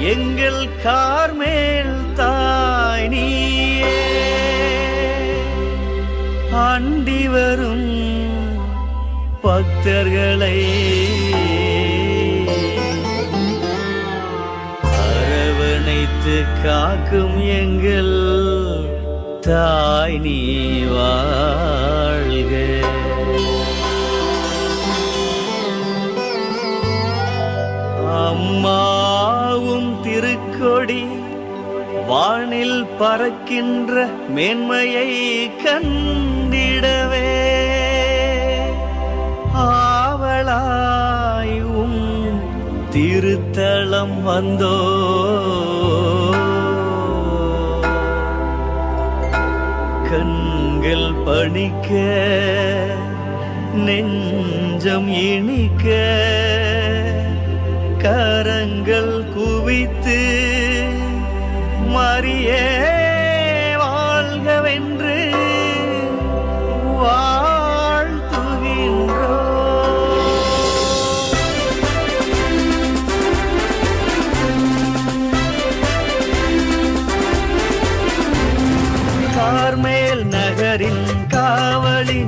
எங்கள் கார்மேல் தாய் நீயே. ஆண்டி வரும் பக்தர்களை. அரவணைத்து காக்கும் எங்கள் தாய் நீவா கொடி வானில் பறக்கின்ற மேன்மையை கண்டிடவே. ஆவலாயும் திருத்தலம் வந்தோ. கண்கள் பணிக்க நெஞ்சம் இனிக்க கரங்கள் குவித்து மரியே வாழ்கவென்று வாழ்த்துகின்றோ. கார்மேல் நகரின் காவலி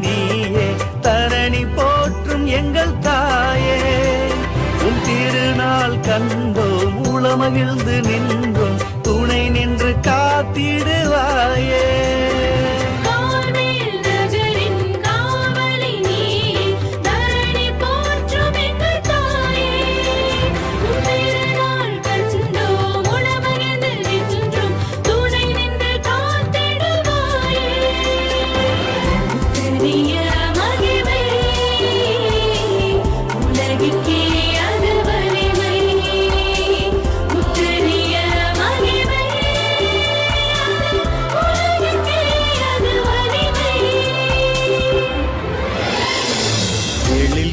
மகிழ்ந்து நின்றும். துணை நின்று காத்திடுவாயே.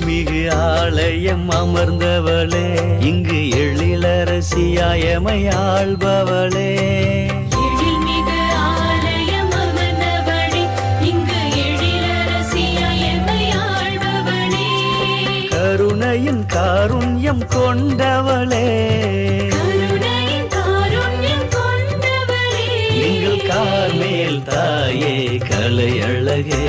மிகு ஆலயம் அமர்ந்தவளே இங்கு எழிலரசியாயமை ஆள்பவளே கருணையின் காருண்யம் கொண்டவளே. எங்கள் கார்மேல் தாயே கலை அழகே.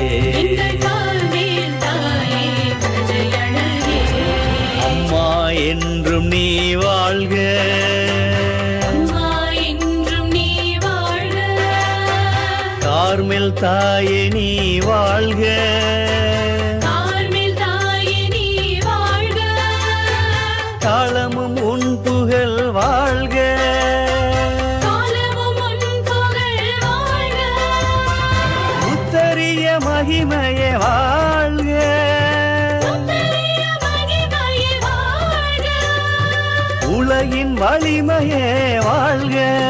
கார்மேல் தாயே நீ வாழ்க. காலமும் உன் புகழ் வாழ்க. உத்தரிய மகிமையே வாழ்க. உலகின் வலிமையே வாழ்க